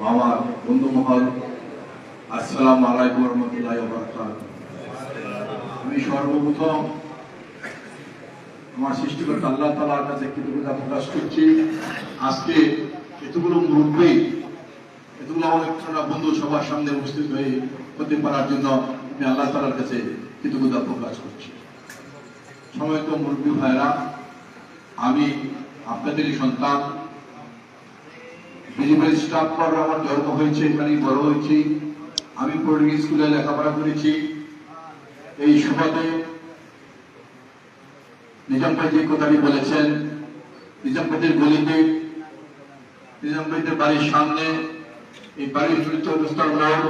আমার বন্ধু মহল, আসসালামু আলাইকুম রহমতুল্লাহ আমি সর্বপ্রথম আমার সৃষ্টিকর্তা আল্লাহ তালার কাছে কৃতজ্ঞতা প্রকাশ করছি। আজকে এতগুলো মুরব্বী, এতগুলো অনেক বন্ধু সবার সামনে উপস্থিত হয়ে হতে পারার জন্য আমি আল্লাহ তালার কাছে কৃতজ্ঞতা প্রকাশ করছি। সময় তো মুরব্বী ভাইরা আমি আপনাদেরই সন্তান বিজিবির স্টাফ পর আমার জন্ম হয়েছে, এখানেই বড় হয়েছি। আমি পল্লী স্কুলে লেখাপড়া করেছি। এই সুবাদে নিজাম ভাই যে কথাটি বলেছেন, নিজাম ভাইদের গলিতে, নিজাম ভাইদের বাড়ির সামনে, এই বাড়ির চৌরাস্তার মোড়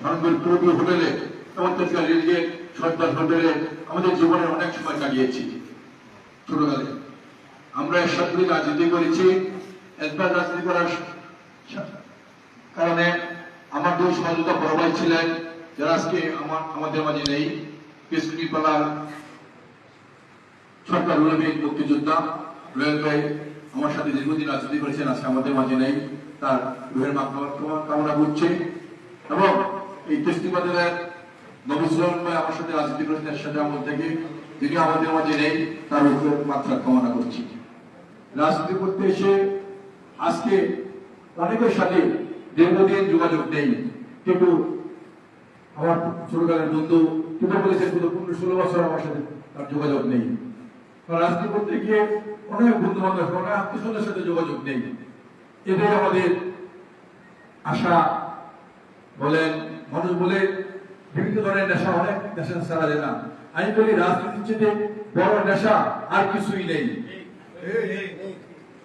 ধরনপুর পূর্বী হোটেলে চমৎকার রেলগেট সর্দার হোটেলে আমাদের জীবনে অনেক সময় কাটিয়েছি ছোটকালে। আমরা এর রাজনীতি করেছি, একবার রাজনীতি করার কারণে আমার দুই সহযোগিতা বড় ভাই ছিলেন, যারা আজকে আমার, আমাদের মাঝে নেই। কেসকুটি সরকার রুলবী মুক্তিযোদ্ধা রয়েল ভাই আমার সাথে দীর্ঘদিন রাজনীতি করেছেন, আজকে আমাদের মাঝে নেই। তার রুহের মাধ্যমে কামনা করছি। এবং এই তেস্তিবাদের নবীন ভাই আমার সাথে রাজনীতি করেছেন এর সাথে আমার থেকে। যিনি আমাদের মাঝে নেই, তার উপরে মাত্রা কামনা করছি। রাজনীতি করতে এসে আজকে অনেকের সাথে দীর্ঘদিন যোগাযোগ নেই কিন্তু আমার ছোটকালের বন্ধু কিন্তু বলেছেন কিন্তু পনেরো ষোলো বছর আমার সাথে তার যোগাযোগ নেই রাজনীতি করতে গিয়ে অনেক বন্ধু বান্ধব অনেক আত্মীয়দের সাথে যোগাযোগ নেই এদের আমাদের আশা বলেন মানুষ বলে বিভিন্ন ধরনের নেশা অনেক নেশা ছাড়া যায় না আমি বলি রাজনীতির চেয়ে বড় নেশা আর কিছুই নেই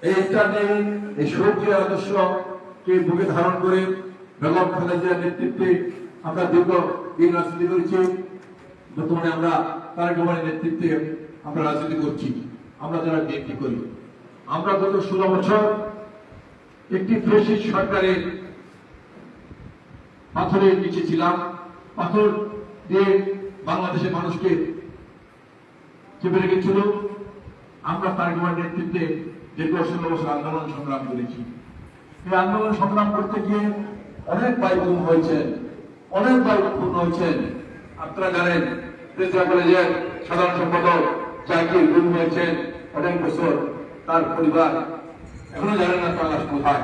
এইটা নেই এই সৌর্য আদর্শকে বুকে ধারণ করে নেতৃত্বে আমরা দিন রাজনীতি করেছি। আমরা নেতৃত্বে আমরা রাজনীতি করছি। আমরা যারা আমরা গত ষোলো বছর একটি সরকারের পাথরের নিচে ছিলাম। পাথর দিয়ে বাংলাদেশের মানুষকে চেপে রেখেছিল। আমরা তারেক নেতৃত্বে দীর্ঘ ষোলো বছর আন্দোলন সংগ্রাম করেছি। এই আন্দোলন সংগ্রাম করতে গিয়ে অনেক ভাই গুম হয়েছেন অনেক খুন হয়েছেন আপনারা জানেন প্রেসিডেন্ট কলেজের সাধারণ সম্পাদক জাকির গুম হয়েছেন অনেক বছর তার পরিবার। এখনও জানে না তার লাশ কোথায়।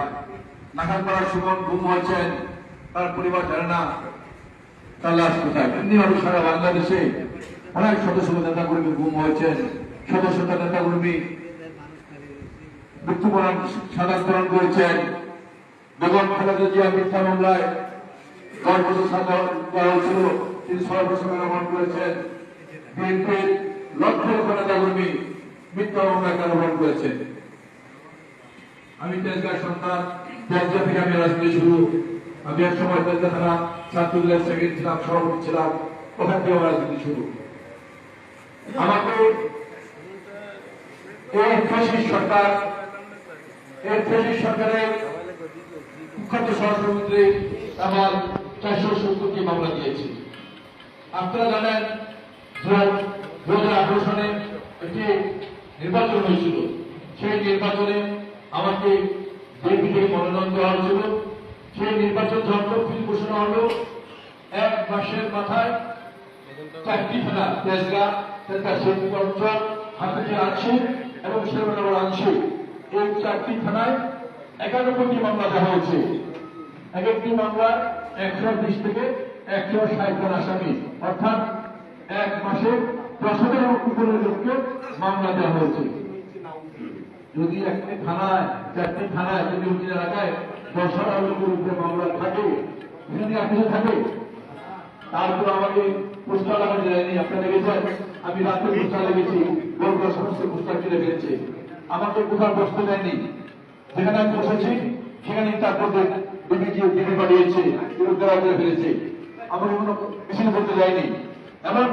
নাখানপাড়ার সুমন গুম হয়েছেন তার পরিবার জানে না তার লাশ কোথায়। এমনিভাবে সারা বাংলাদেশে অনেক শত শত নেতা কর্মী গুম হয়েছেন শত শত নেতা কর্মী মৃত্যুবরণ সাধারণ করেছেন। বেগম খালেদা জিয়া মিথ্যা মামলায় দশ বছর সাজা দেওয়া হয়েছিল তিনি ছয় বছর করেছেন। বিএনপির লক্ষ লক্ষ নেতা কর্মী মিথ্যা মামলায় কারাবরণ করেছেন। আমি তেজগাঁ সন্তান তেজগা থেকে আমি রাজনীতি শুরু। আমি এক সময় তেজগা থানা ছাত্রদলের সেক্রেটারি ছিলাম, সভাপতি ছিলাম। ওখান থেকে আমার রাজনীতি শুরু। আমাকে এই ফ্যাসিস্ট সরকার ফ্যাসিস্ট সরকারের কুখ্যাত স্বরাষ্ট্রমন্ত্রী আমার চারশো সত্তরটি মামলা দিয়েছে। আপনারা জানেন দু হাজার আঠারো সালে একটি নির্বাচন হয়েছিল। সেই নির্বাচনে আমাকে বিএনপি থেকে দেওয়া হয়েছিল। সেই নির্বাচন যন্ত্রফিল ঘোষণা হলো, এক মাসের মাথায় চারটি থানা, তেজগাঁ এবং শেরবানগর আংশিক এই চারটি থানায় একানব্বইটি মামলা দেওয়া হয়েছে। এক একটি মামলা একশো বিশ থেকে একশো ষাট জন আসামি। অর্থাৎ এক মাসে দশকের উপরের লোককে মামলা দেওয়া হয়েছে। যদি একটি থানায়, চারটি থানায় যদি ওই এলাকায় দশ হাজার লোকের উপরে মামলা থাকে, যদি আপনি থাকে, তারপর আমাকে পোস্টার লাগাতে যায়নি আপনারা দেখেছেন? আমি রাত্রে পোস্টার লেগেছি গোলগোল সমস্ত পোস্টার কিনে ফেলেছে। আমাকে কোথাও বসতে দেয়নি। যেখানে আমি বসেছি সেখানে তারপর ডিবিটি ডিবি পাঠিয়েছে করে ফেলেছে। আমাকে কোনো মিছিল করতে যায়নি এমন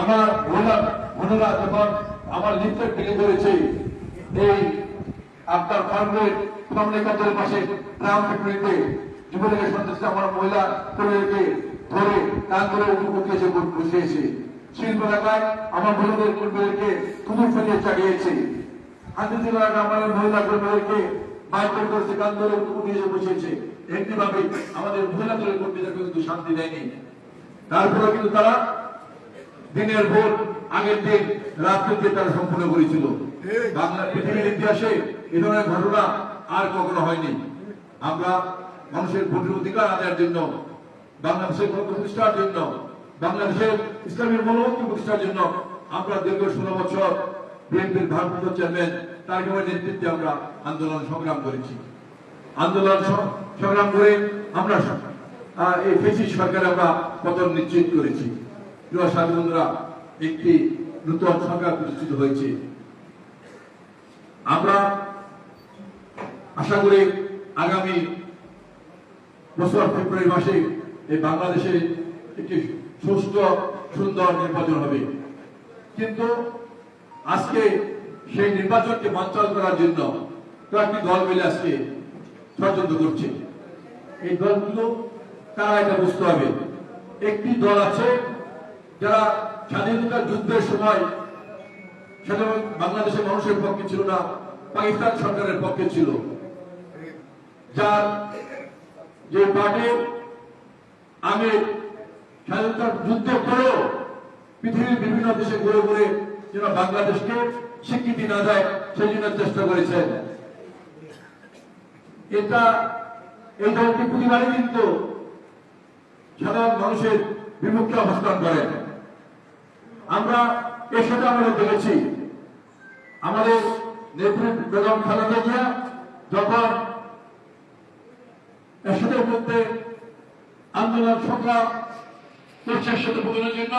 আমার বোনা বোনেরা যখন আমার ভেঙে ধরেছে এই আপনার ফার্মের সামনে কাজের পাশে ফ্যাক্টরিতে যুবলীগের সন্ত্রাসী আমার মহিলা কর্মীদেরকে ধরে কান ধরে উপকূলকে এসে বসিয়েছে শিল্প এলাকায় আমার কর্মীদেরকে ফেলিয়ে চালিয়েছে মহিলা কর্মীদেরকে করেছে উঠিয়ে ভাবে আমাদের মহিলা দলের কিন্তু শান্তি দেয়নি। তারপরে কিন্তু তারা দিনের আগের দিন, রাত্রিতে তারা সম্পূর্ণ করেছিল বাংলা পৃথিবীর ইতিহাসে এ ধরনের ঘটনা আর কখনো হয়নি। আমরা মানুষের ভোটের অধিকার আদায়ের জন্য, বাংলাদেশের প্রতিষ্ঠার জন্য, বাংলাদেশের ইসলামের মনোমুক্তি প্রতিষ্ঠার জন্য আমরা দীর্ঘ ষোলো বছর বিএনপির ভারপ্রাপ্ত চেয়ারম্যান তারেক রহমানের নেতৃত্বে আমরা আন্দোলন সংগ্রাম করেছি। আন্দোলন সংগ্রাম করে আমরা এই ফেসি সরকার আমরা পতন নিশ্চিত করেছি। সাথী বন্ধুরা, একটি নূতন সরকার প্রতিষ্ঠিত হয়েছে। আমরা আশা করি আগামী বছর ফেব্রুয়ারি মাসে এই বাংলাদেশে একটি সুস্থ সুন্দর নির্বাচন হবে। কিন্তু আজকে সেই নির্বাচনকে বাঞ্চাল করার জন্য কয়েকটি দল মিলে আজকে ষড়যন্ত্র করছে। এই দলগুলো তারা এটা বুঝতে হবে? একটি দল আছে যারা স্বাধীনতা যুদ্ধের সময় সেটা বাংলাদেশের মানুষের পক্ষে ছিল না, পাকিস্তান সরকারের পক্ষে ছিল। যার যে পার্টি আমি স্বাধীনতার যুদ্ধ করেও পৃথিবীর বিভিন্ন দেশে ঘুরে ঘুরে যেন বাংলাদেশকে স্বীকৃতি না দেয়, সেই জন্য চেষ্টা করেছেন এটা, এই দলটি প্রতিবারই কিন্তু সাধারণ মানুষের বিমুখে অবস্থান করেন আমরা এর সাথে আমরা দেখেছি। আমাদের নেত্রী বেগম খালেদা জিয়া যখন এরশাদের মধ্যে আন্দোলন সংগ্রাম করছে সাথে বোঝানোর জন্য,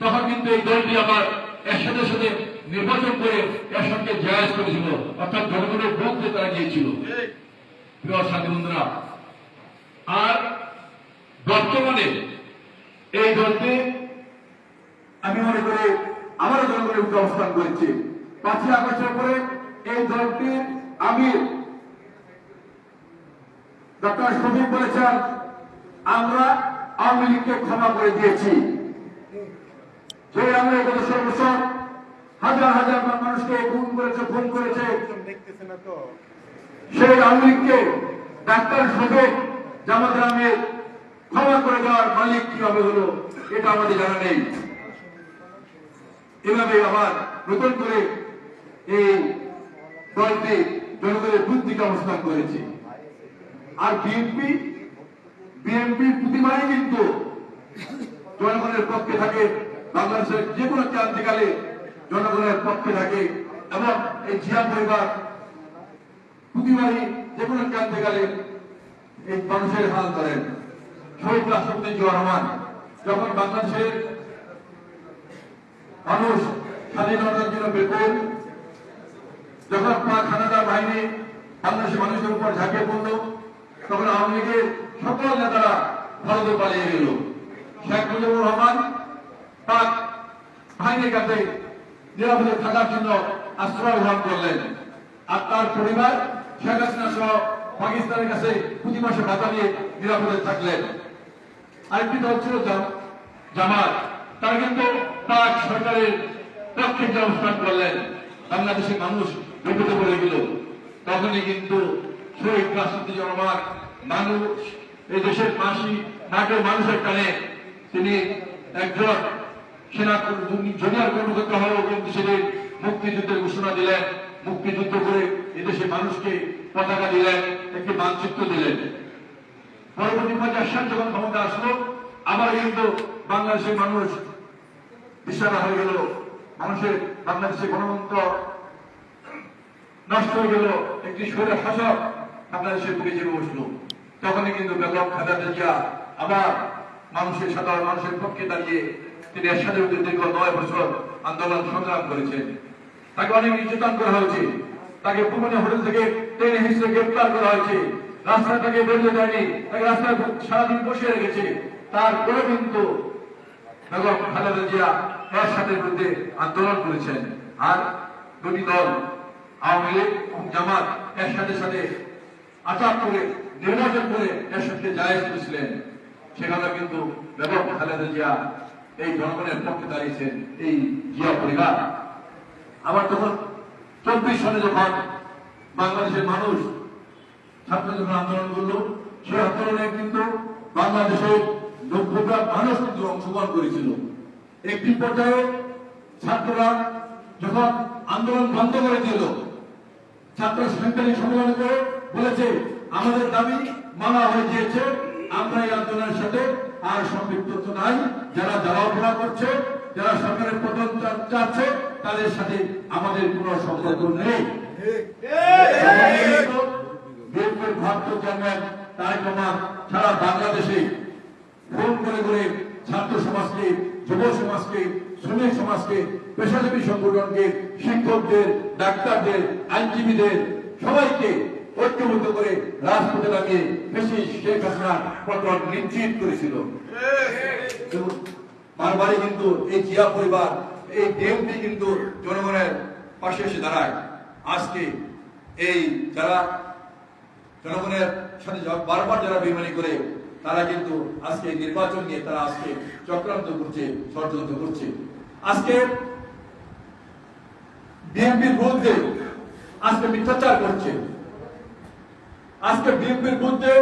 তখন কিন্তু এই দলটি আবার এরশাদের সাথে নির্বাচন করে এরশাদকে জায়াজ করেছিল, অর্থাৎ জনগণের দিয়ে তারা গিয়েছিল। আর বর্তমানে এই দলটি আমি মনে করি আমারও জনগণের উঠে অবস্থান করেছি। পাঁচই আগস্টের পরে এই দলটির আমির ডক্টর শফিক বলেছেন, আমরা আওয়ামী লীগকে ক্ষমা করে দিয়েছি। যে আমরা গত ষোলো বছর হাজার হাজার মানুষকে খুন করেছে খুন করেছে। সেই আওয়ামী লীগকে ডাক্তার শফিক জামাত আহমেদ ক্ষমা করে দেওয়ার মালিক কীভাবে হলো, এটা আমাদের জানা নেই। এভাবে আবার নতুন করে এই দলটি জনগণের বুদ্ধিকে অবস্থান করেছে। আর বিএনপি বিএনপি প্রতিবারই কিন্তু জনগণের পক্ষে থাকে বাংলাদেশের যে কোনো ক্রান্তিকালে জনগণের পক্ষে থাকে এবং এই জিয়া পরিবার, প্রতিবারই যে কোনো ক্রান্তিকালে এই মানুষের হাল করেন শহীদ রাষ্ট্রপতি জিয়া রহমান, যখন বাংলাদেশের মানুষ স্বাধীনতার জন্য বেকুল যখন পাক হানাদার বাহিনী বাংলাদেশের মানুষের উপর ঝাঁপিয়ে পড়ল, তখন আওয়ামী লীগের সকল নেতারা ভারতে পালিয়ে গেল। শেখ মুজিবুর রহমান পাক বাহিনীর কাছে নিরাপদে থাকার জন্য আশ্রয় গ্রহণ করলেন। আর তার পরিবার শেখ হাসিনা সহ পাকিস্তানের কাছে প্রতি মাসে ভাতা নিয়ে নিরাপদে থাকলেন। আরেকটি দল ছিল জাম- জামাত। তারা কিন্তু পাক সরকারের পক্ষে যে অবস্থান করলেন, বাংলাদেশের মানুষ বিপদে পড়ে গেল। তখনই কিন্তু শহীদ রাষ্ট্রপতি জনমান মানুষ, এই দেশের মাসি মাঠের মানুষের টানে তিনি একজন সেনা জুনিয়র মুক্তিযুদ্ধের ঘোষণা দিলেন। মুক্তিযুদ্ধ করে এদেশের মানুষকে পতাকা দিলেন, একটি মানচিত্র দিলেন। পরবর্তী পঞ্চাশ সাল যখন ক্ষমতা আসলো, আবার কিন্তু বাংলাদেশের মানুষ দিশারা হয়ে গেল। মানুষের বাংলাদেশের গণতন্ত্র নষ্ট হয়ে গেল। একটি সরে শাসক বাংলাদেশের বুকে চেপে বসল। তখনই কিন্তু বেগম খালেদা জিয়া আবার মানুষের, সাধারণ মানুষের পক্ষে দাঁড়িয়ে তিনি এরশাদের বিরুদ্ধে দীর্ঘ নয় বছর আন্দোলন সংগ্রাম করেছেন। তাকে অনেক নির্যাতন করা হয়েছে। তাকে পুরনো হোটেল থেকে ট্রেনে হিসেবে গ্রেপ্তার করা হয়েছে। রাস্তায় তাকে বেরিয়ে দেয়নি তাকে রাস্তায় সারাদিন বসে রেখেছে। তারপরে কিন্তু বেগম খালেদা জিয়া এর সাথে বিরুদ্ধে আন্দোলন করেছেন। আর দুটি দল, আওয়ামী লীগ জামাত এর সাথে সাথে আচার করে, নির্বাচন করে এর সাথে জায়েজ করেছিলেন। সেখানে কিন্তু বেগম খালেদা জিয়া এই জনগণের পক্ষে দাঁড়িয়েছেন এই জিয়া পরিবার। আবার তখন চব্বিশ সালে যখন বাংলাদেশের মানুষ ছাত্র যখন আন্দোলন করল, সেই আন্দোলনে কিন্তু বাংলাদেশের নব্বইটা মানুষ কিন্তু অংশগ্রহণ করেছিল। একটি পর্যায়ে ছাত্ররা যখন আন্দোলন বন্ধ করে দিল, ছাত্র সাংগঠনিক সম্মেলন করে বলেছে, আমাদের দাবি মানা হয়ে গিয়েছে, আমরা এই আন্দোলনের সাথে আর সম্পৃক্ত নাই। যারা জ্বালাপোড়া করছে, যারা সরকারের পতন চাচ্ছে, তাদের সাথে আমাদের কোনো সম্পর্ক নেই। বাংলাদেশে ছাত্র সমাজকে, যুব সমাজকে, শ্রমিক সমাজকে, পেশাজীবী সংগঠনকে, শিক্ষকদের, ডাক্তারদের, আইনজীবীদের, সবাইকে ঐক্যবদ্ধ করে রাজপথে লাগিয়ে বেশি শেখ হাসিনা পতন নিশ্চিত করেছিল। বারবারই কিন্তু এই জিয়া পরিবার, এই ডিএমপি কিন্তু জনগণের পাশে এসে দাঁড়ায়। আজকে এই যারা জনগণের সাথে বারবার যারা বেমানি করে, তারা কিন্তু আজকে নির্বাচন নিয়ে তারা আজকে চক্রান্ত করছে, ষড়যন্ত্র করছে। আজকে বিএনপির বিরুদ্ধে আজকে মিথ্যাচার করছে। আজকে বিএনপির বিরুদ্ধে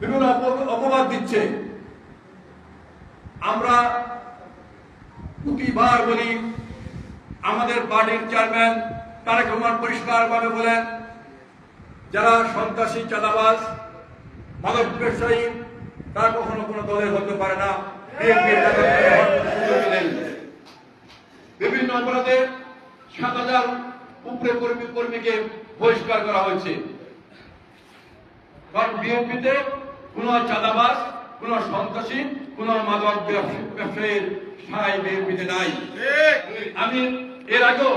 বিভিন্ন অপবাদ দিচ্ছে। আমরা প্রতিবার বলি, আমাদের পার্টির চেয়ারম্যান তারেক রহমান পরিষ্কারভাবে বলেন, যারা সন্ত্রাসী চাঁদাবাজ, মাদক ব্যবসায়ী, তারা কখনো কোনো দলের হতে পারে না। বিভিন্ন অপরাধে সাত হাজার উপরে কর্মী কর্মীকে বহিষ্কার করা হয়েছে। কারণ বিএনপিতে কোন চাঁদাবাস কোন সন্ত্রাসী কোন মাদক ব্যবসা- ব্যবসায়ীর সাই বিএনপিতে নাই। আমি এর আগেও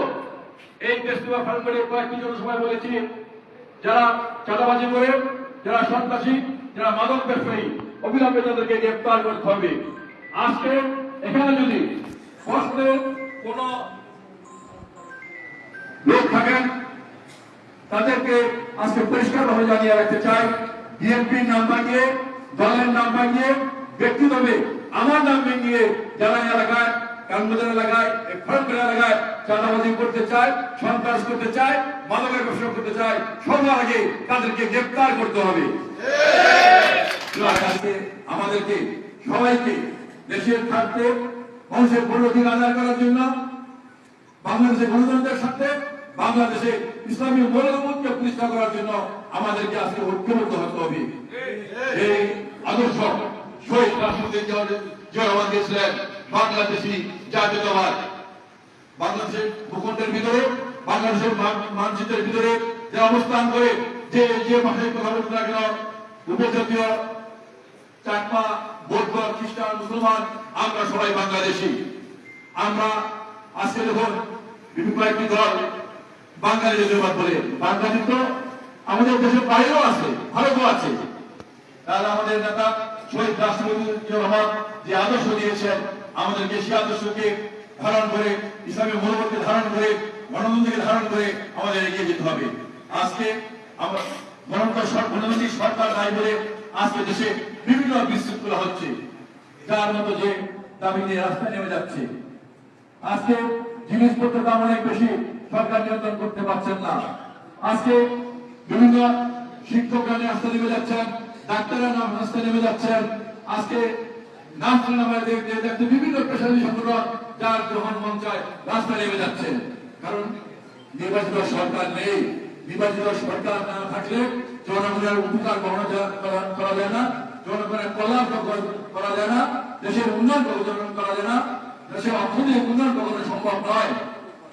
এই ফেস্টিভ্যাল ফার্ম করে কয়েকটি জনসভায় বলেছি যারা চাঁদাবাজি করে যারা সন্ত্রাসী যারা মাদক ব্যবসায়ী অবিলম্বে তাদেরকে গ্রেপ্তার করতে হবে। আজকে এখানে যদি প্রশ্নের কোন লোক থাকেন তাদেরকে আজকে পরিষ্কারভাবে জানিয়ে রাখতে চাই বিএনপির নাম ভাঙিয়ে দলের নাম ভাঙিয়ে ব্যক্তিভাবে আমার নাম নিয়ে যারা এলাকায় কানবাজার এলাকায় ফরমপুর এলাকায় চাঁদাবাজি করতে চায়, সন্ত্রাস করতে চায়, মাদকের ব্যবসা করতে চায়, সবার আগে তাদেরকে গ্রেপ্তার করতে হবে। আমাদেরকে, সবাইকে দেশের স্বার্থে মানুষের ভোট আদায় করার জন্য, বাংলাদেশের গণতন্ত্রের সাথে বাংলাদেশে ইসলামী মূল্যবোধকে প্রতিষ্ঠা করার জন্য আমাদেরকে আজকে ঐক্যবদ্ধ হতে হবে। এই আদর্শ শহীদ রাষ্ট্রপতি জয়মান দিয়েছিলেন বাংলাদেশি জাতীয়তাবাদ। বাংলাদেশের ভূখণ্ডের ভিতরে, বাংলাদেশের মানচিত্রের ভিতরে যে অবস্থান করে যে যে ভাষায় কথা বলতে না, উপজাতীয় চাকমা, বৌদ্ধ, খ্রিস্টান, মুসলমান, আমরা সবাই বাংলাদেশি। আমরা আজকে দেখুন কয়েকটি দল বাঙালি জাতীয়বাদ বলে বাঙালি তো আমাদের দেশের বাইরেও আছে, ভারতও আছে। তাহলে আমাদের নেতা শহীদ রাষ্ট্রপতি রহমান যে আদর্শ দিয়েছেন, আমাদেরকে সেই আদর্শকে ধারণ করে ইসলামী মনোবলকে ধারণ করে, গণতন্ত্রকে ধারণ করে আমাদের এগিয়ে যেতে হবে। আজকে আমরা গণতান্ত্রিক সরকার নাই বলে আজকে দেশে বিভিন্ন বিশৃঙ্খলা হচ্ছে। যার মতো যে দাবি নিয়ে রাস্তায় নেমে যাচ্ছে। আজকে জিনিসপত্রের দাম অনেক বেশি। সরকার নিয়ন্ত্রণ করতে পারছেন না। আজকে বিভিন্ন শিক্ষকরা রাস্তা নেমে যাচ্ছেন, ডাক্তাররা নাম রাস্তায় নেমে যাচ্ছেন আজকে দেশের উন্নয়ন অর্থনৈতিক উন্নয়ন সম্ভব নয়।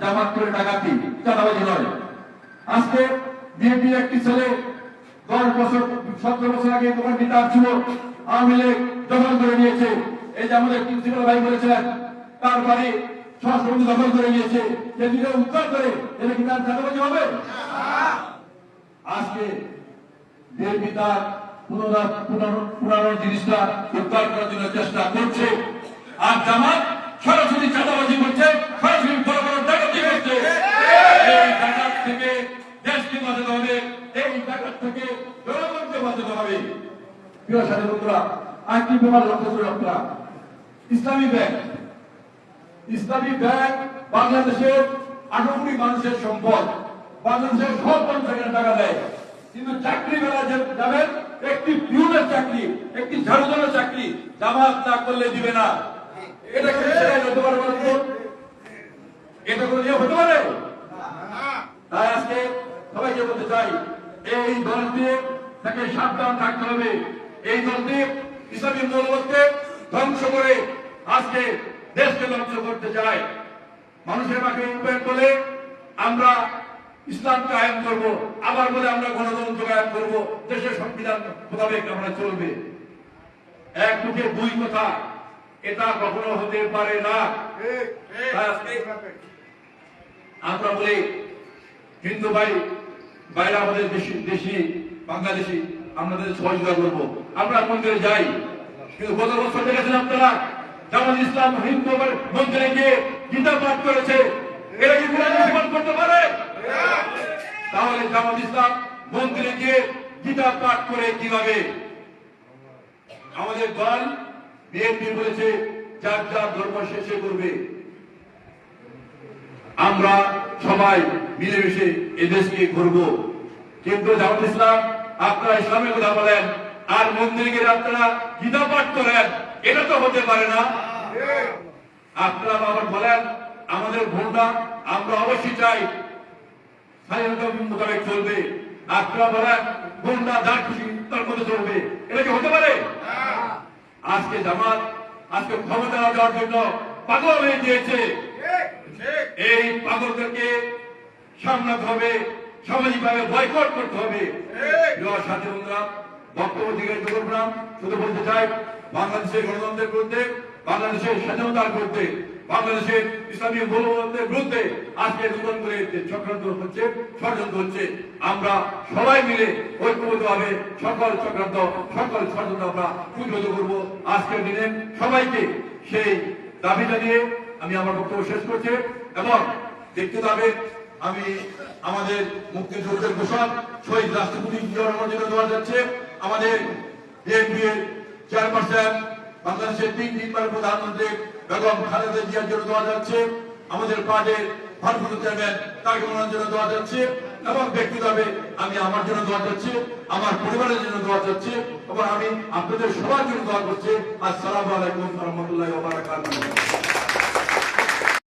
জামাত ডাকাতি চাঁদাবাজি নয়। আজকে বিএনপি একটি ছেলে দশ বছর, সতেরো বছর আগে তোমার নেতা ছিল আওয়ামী লীগ দখল করে নিয়েছে, এই যে আমাদের প্রিন্সিপাল ভাই বলেছিলেন, তার বাড়ি স্বরাষ্ট্রমন্ত্রী দখল করে নিয়েছে দুটো উদ্ধার করে এটা কি তার চাঁদাবাজি হবে? আজকে বিএনপি তার পুনরায় পুরানো জিনিসটা উদ্ধার করার জন্য চেষ্টা করছে। আর জামাত সরাসরি চাঁদাবাজি করছে, সরাসরি থেকে দেশকে বাঁচাতে হবে, এই ডাকাত থেকে জনগণকে বাঁচাতে হবে। প্রিয় লক্ষ্য ইসলামী ব্যাংক। ইসলামী ব্যাংক বাংলাদেশের মানুষের সম্পদ, বাংলাদেশের সব টাকা দেয়। কিন্তু চাকরি বেলায় যে যাবেন, একটি পিউনের চাকরি, একটি ঝাড়ুদারের চাকরি, জামাত না করলে দিবে না। এটা কি হতে পারে এটা কোনো হতে পারে? তাই আজকে সবাইকে বলতে চাই এই দলটি তাকে সাবধান থাকতে হবে। এই দলটি ইসলামী মূল্যবোধকে ধ্বংস করে আজকে দেশকে ধ্বংস করতে চায়। মানুষের মাকে উন্নয়ন বলে আমরা ইসলামকে আয়ন করব আবার বলে আমরা গণতন্ত্র আয়ন করব। দেশের সংবিধান মোতাবেক আমরা চলবে। এক মুখে দুই কথা এটা কখনো হতে পারে না। আমরা বলি হিন্দু ভাই বাইরে আমাদের দেশি দেশি, বাংলাদেশি, আমাদের সহযোগিতা করব। আমরা মন্দিরে যাই। কিন্তু গত বছর দেখেছেন আপনারা, জামাত ইসলাম হিন্দু মন্দিরে গিয়ে গীতা পাঠ করেছে। এরা কি করতে পারে? তাহলে জামাত ইসলাম মন্দিরে গিয়ে গীতা পাঠ করে কীভাবে? আমাদের দল বিএনপি বলেছে, যার যার ধর্ম শেষে করবে। আমরা সবাই মিলেমিশে এদেশকে করব কিন্তু জামাত ইসলাম, আপনারা ইসলামের কথা বলেন, আর মন্দিরে গিয়ে আপনারা গীতা পাঠ করেন, এটা তো হতে পারে না। আপনারা আবার বলেন, আমাদের ভোটটা আমরা অবশ্যই চাই। স্বাধীনতা মোতাবেক চলবে। আপনারা বলেন ভোটটা যার খুশি তার মধ্যে চলবে। এটা কি হতে পারে? আজকে জামাত, আজকে ক্ষমতা দেওয়ার জন্য পাগল হয়ে গিয়েছে। এই পাগলদেরকে সামলাতে হবে সামাজিকভাবে বয়কট করতে হবে। সাথী বন্ধুরা বক্তব্য দিকে করব না শুধু বলতে চাই বাংলাদেশের গণতন্ত্রের বিরুদ্ধে বাংলাদেশের স্বাধীনতার বিরুদ্ধে বাংলাদেশের ইসলামী মূল্যবোধের বিরুদ্ধে আজকে নতুন করে চক্রান্ত হচ্ছে ষড়যন্ত্র হচ্ছে আমরা সবাই মিলে ঐক্যবদ্ধভাবে সকল চক্রান্ত সকল ষড়যন্ত্র আমরা প্রতিরোধ করব। আজকের দিনে সবাইকে সেই দাবি জানিয়ে আমি আমার বক্তব্য শেষ করছি এবং দেখতে পাবে আমি আমাদের মুক্তিযুদ্ধের ঘোষক শহীদ রাষ্ট্রপতি জন্য দেওয়া যাচ্ছে। আমাদের বিএনপি এর চেয়ারপারসন, বাংলাদেশের তিন তিনবার প্রধানমন্ত্রী বেগম খালেদা জিয়ার জন্য দেওয়া যাচ্ছে। আমাদের পার্টির ভারপ্রাপ্ত চেয়ারম্যান জন্য দেওয়া যাচ্ছে এবং আমি আমার জন্য দোয়া যাচ্ছি, আমার পরিবারের জন্য দোয়া যাচ্ছি এবং আমি আপনাদের সবার জন্য দোয়া করছি। আসসালামু আলাইকুম রহমতুল্লাহ